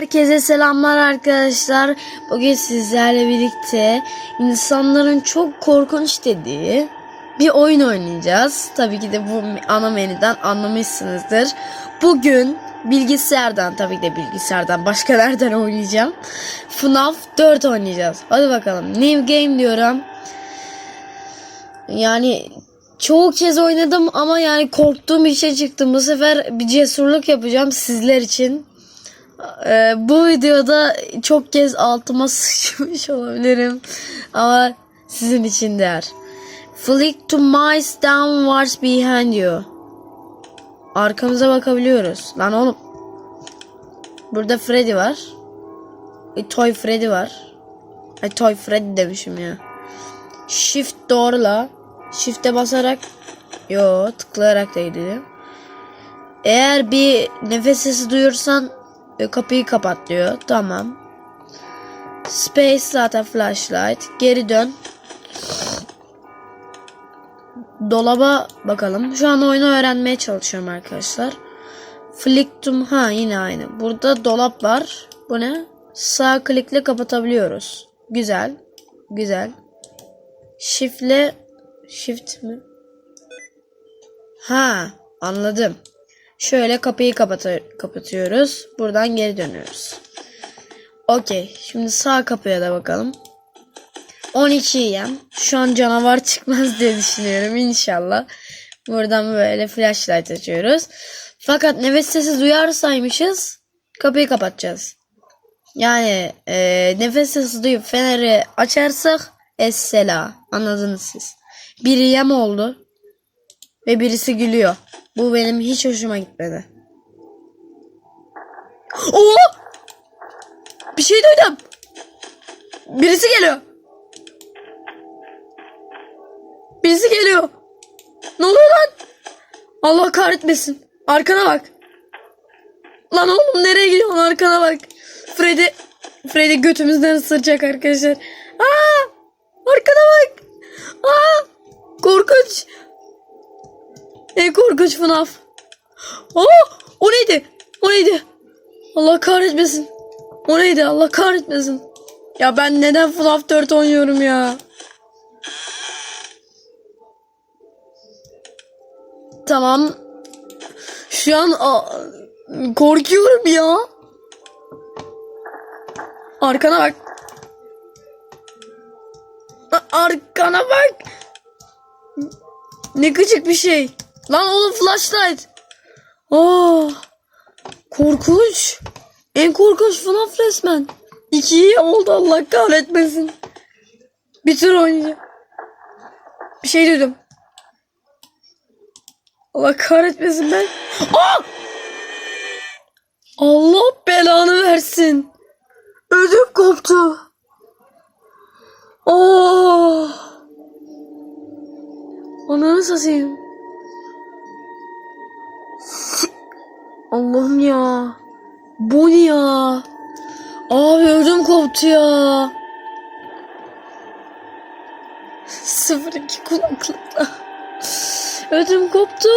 Herkese selamlar arkadaşlar. Bugün sizlerle birlikte insanların çok korkunç dediği bir oyun oynayacağız. Tabii ki de bu ana menüden anlamışsınızdır. Bugün bilgisayardan tabii ki de bilgisayardan başka nereden oynayacağım? FNAF 4 oynayacağız. Hadi bakalım. New game diyorum. Yani çoğu kez oynadım ama yani korktuğum bir şey çıktı. Bu sefer bir cesurluk yapacağım sizler için. Ee, bu videoda çok kez altıma sıçmış olabilirim. Ama sizin için değer. Flick to mice downwards behind you. Arkamıza bakabiliyoruz. Lan oğlum. Burada Freddy var. E, Toy Freddy var. Ay Toy Freddy demişim ya. Shift doğrula. Shift'e basarak. Yo tıklayarak da gidelim. Eğer bir nefes sesi duyursan e, kapıyı kapat diyor. Tamam. Space zaten flashlight. Geri dön. Dolaba bakalım. Şu an oyunu öğrenmeye çalışıyorum arkadaşlar. Flicktum ha yine aynı. Burada dolap var. Bu ne? Sağ klikle kapatabiliyoruz. Güzel. Güzel. Shift'le shift mi? Ha, anladım. Şöyle kapıyı kapatı- kapatıyoruz. Buradan geri dönüyoruz. Okey. Şimdi sağ kapıya da bakalım. 12 yem. Şu an canavar çıkmaz diye düşünüyorum inşallah. Buradan böyle flashlight açıyoruz. Fakat nefes sesi duyarsaymışız kapıyı kapatacağız. Yani e, nefes sesi duyup feneri açarsak essela. Anladınız siz. Bir yem oldu. Ve birisi gülüyor. Bu benim hiç hoşuma gitmedi. Oo! Bir şey duydum. Birisi geliyor. Birisi geliyor. Ne oluyor lan? Allah kahretmesin. Arkana bak. Lan oğlum nereye gidiyorsun? Arkana bak. Freddy Freddy götümüzden ısıracak arkadaşlar. Aa! Arkana bak. Aa! Korkunç. En korkunç FNAF. Aa! O neydi? O neydi? Allah kahretmesin. O neydi? Allah kahretmesin. Ya ben neden FNAF 4 oynuyorum ya? Tamam. Şu an korkuyorum ya. Arkana bak. Arkana bak. Ne gıcık bir şey. Lan oğlum flashlight. Oh. Korkunç. En korkunç FNAF resmen. İkiyi oldu Allah kahretmesin. Bir tur oynayacağım. Bir şey duydum. Allah kahretmesin ben. Aa! Allah belanı versin. Ödüm koptu. Oh. Ananı satayım. Allah'ım ya. Bu ne ya? Abi ödüm koptu ya. 02 kulaklıkla. Ödüm koptu.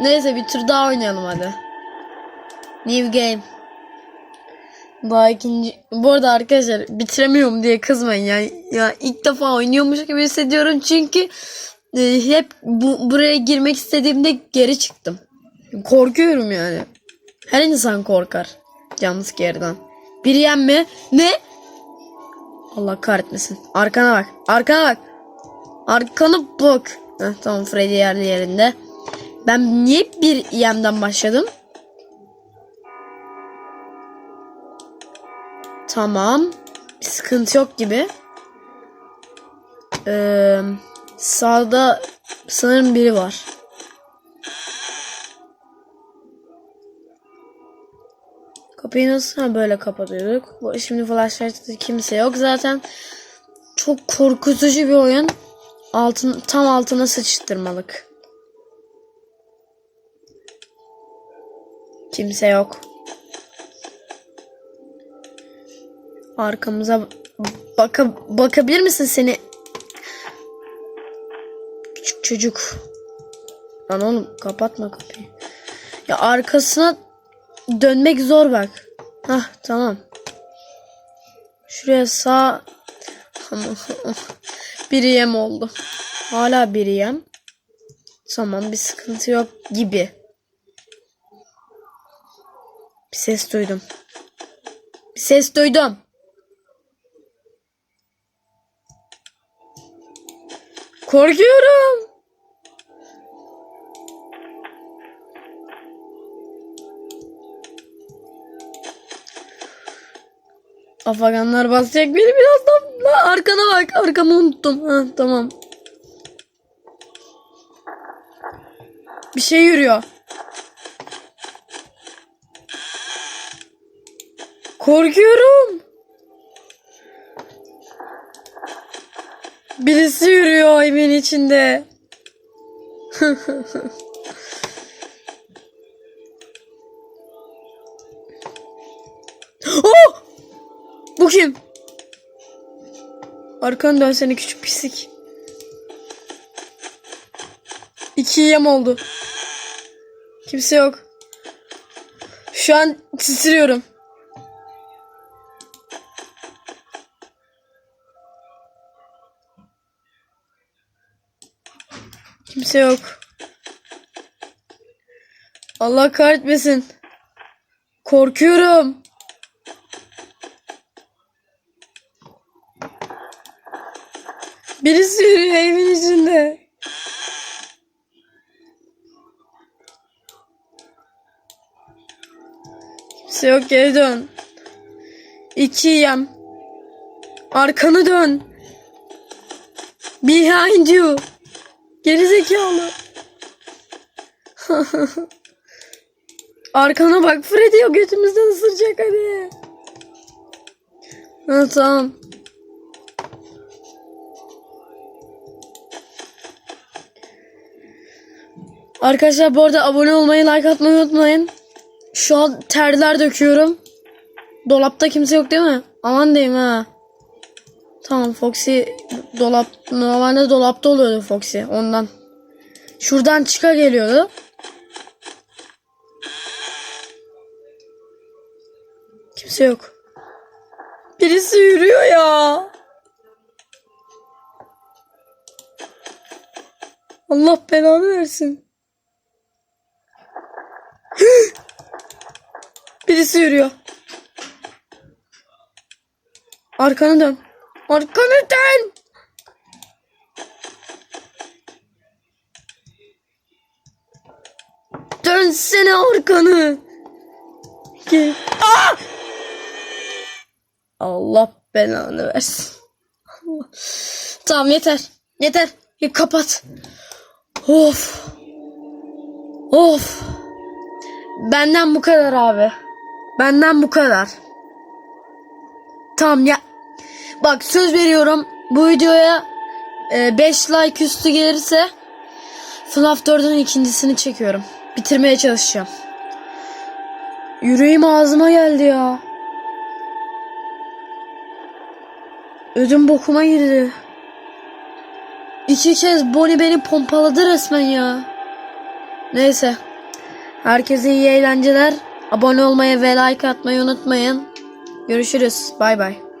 Neyse bir tur daha oynayalım hadi. New game. Daha ikinci... Bu arada arkadaşlar bitiremiyorum diye kızmayın ya. Ya ilk defa oynuyormuş gibi hissediyorum çünkü e, hep bu, buraya girmek istediğimde geri çıktım. Korkuyorum yani. Her insan korkar. Yalnız yerden. Bir yenme. Ne? Allah kahretmesin. Arkana bak. Arkana bak. Arkanı bak. Heh, tamam Freddy yerli yerinde. Ben niye bir yemden başladım? Tamam. Bir sıkıntı yok gibi. Ee, sağda sanırım biri var. Kapıyı nasıl ha, böyle kapatıyorduk. Şimdi flashlight'ta kimse yok zaten. Çok korkutucu bir oyun. Altın, tam altına sıçtırmalık. Kimse yok. Arkamıza baka, bakabilir misin seni? Çocuk. Lan oğlum kapatma kapıyı. Ya arkasına dönmek zor bak. Hah tamam. Şuraya sağ bir yem oldu. Hala bir yem. Tamam bir sıkıntı yok gibi. Bir ses duydum. Bir ses duydum. Korkuyorum. Afaganlar basacak beni birazdan. La, arkana bak. Arkamı unuttum. Ha, tamam. Bir şey yürüyor. Korkuyorum. Birisi yürüyor evin içinde. kim? Arkanı dön seni küçük pislik. İki yem oldu. Kimse yok. Şu an titriyorum. Kimse yok. Allah kahretmesin. Korkuyorum. Birisi yürüyor evin içinde. Kimse yok geri dön. İki yem. Arkanı dön. Behind you. Geri zekalı. Arkana bak Freddy o götümüzden ısıracak hadi. Ha tamam. Arkadaşlar bu arada abone olmayı, like atmayı unutmayın. Şu an terler döküyorum. Dolapta kimse yok değil mi? Aman diyeyim ha. Tamam Foxy dolap normalde dolapta oluyordu Foxy ondan. Şuradan çıka geliyordu. Kimse yok. Birisi yürüyor ya. Allah belanı versin. Birisi yürüyor. Arkanı dön. Arkanı dön. Dönsene arkanı. Gel. Aa! Allah belanı versin. Allah. Tamam yeter. Yeter. Kapat. Of. Of. Benden bu kadar abi. Benden bu kadar. Tamam ya. Bak söz veriyorum. Bu videoya 5 like üstü gelirse FNAF 4'ün ikincisini çekiyorum. Bitirmeye çalışacağım. Yüreğim ağzıma geldi ya. Ödüm bokuma girdi. İki kez Bonnie beni pompaladı resmen ya. Neyse. Herkese iyi eğlenceler. Abone olmayı ve like atmayı unutmayın. Görüşürüz. Bay bay.